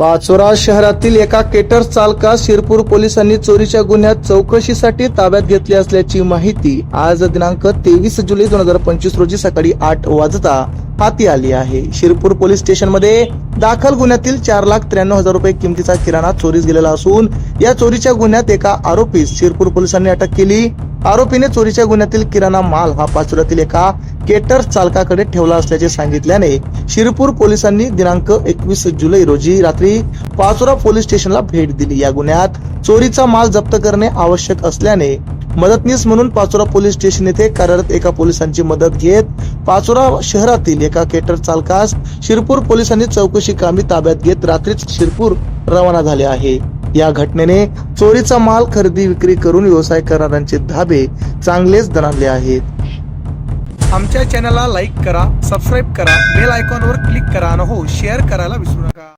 पाचोरा शहरातील एका केटर चालकास शिरपूर पोलिसांनी चोरीच्या गुन्ह्यात चौकशीसाठी ताब्यात घेतले असल्याची माहिती आज दिनांक तेवीस जुलै दोन हजार पंचवीस रोजी सकाळी आठ वाजता हाती आली आहे. शिरपूर पोलीस स्टेशनमध्ये दाखल गुन्ह्यातील चार लाख त्र्याण्णव हजार रुपये किमतीचा किराणा चोरीस गेलेला असून या चोरीच्या गुन्ह्यात एका आरोपीस शिरपूर पोलिसांनी अटक केली. आरोपीने चोरीच्या गुन्ह्यातील किराणा माल हा पाचोऱ्यातील एका केटर चालकाकडे ठेवला असल्याचे सांगितल्याने शिरपूर पोलिसांनी दिनांक एकवीस जुलै रोजी रात्री पाचोरा पोलीस स्टेशनला भेट दिली. या गुन्ह्यात चोरीचा माल जप्त करणे आवश्यक असल्याने मदतनीस म्हणून पाचोरा पोलीस स्टेशन येथे कार्यरत एका पोलिसांची मदत घेत पाचोरा शहरातील एका केटर चालकास शिरपूर पोलिसांनी चौकशी कामी ताब्यात घेत रात्रीच शिरपूर रवाना झाले आहे. या घटनेने चोरीचा माल खरेदी विक्री करून व्यवसाय करणाऱ्यांचे धाबे चांगलेच दणाले आहेत. आमच्या चॅनलला लाईक करा सबस्क्राईब करा बेल आयकॉनवर क्लिक करा आणि हो शेअर करायला विसरू नका.